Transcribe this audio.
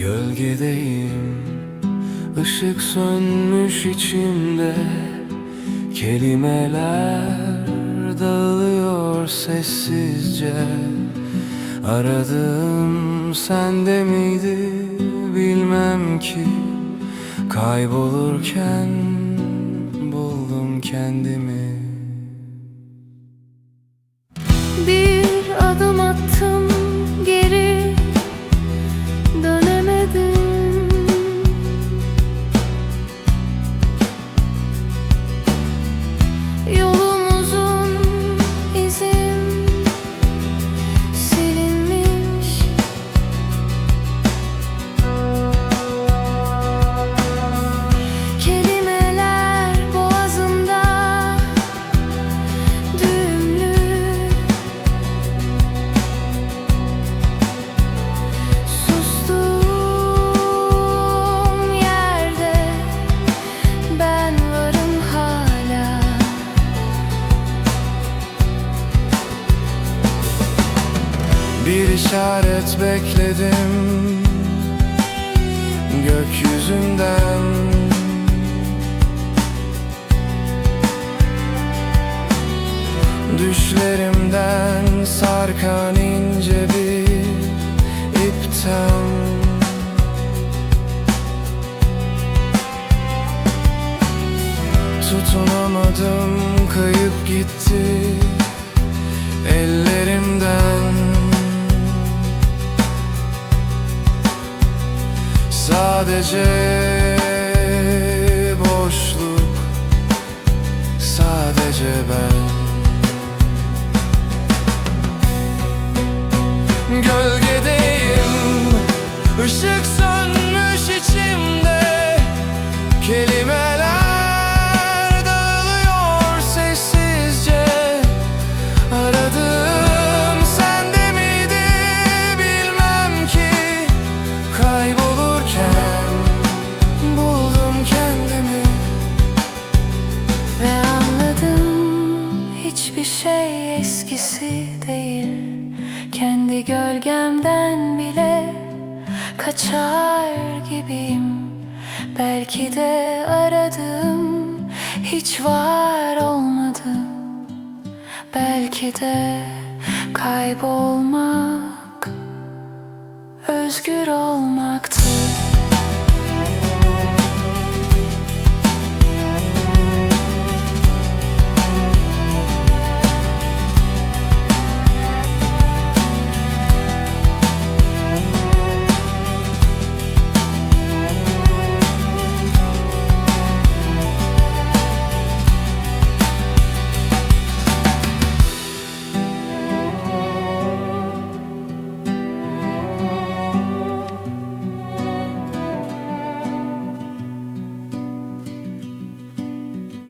Gölgedeyim. Işık sönmüş içimde. Kelimeler dağılıyor sessizce. Aradığım sende miydi bilmem ki. Kaybolurken buldum kendimi. Bir işaret bekledim gökyüzünden. Düşlerimden sarkan ince bir ipten. Tutunamadım kayıp gitti. Ellerimden Sadece eskisi değil. Kendi gölgemden bile kaçar gibiyim. Belki de aradım hiç var olmadı Belki de kaybolmak özgür olmakta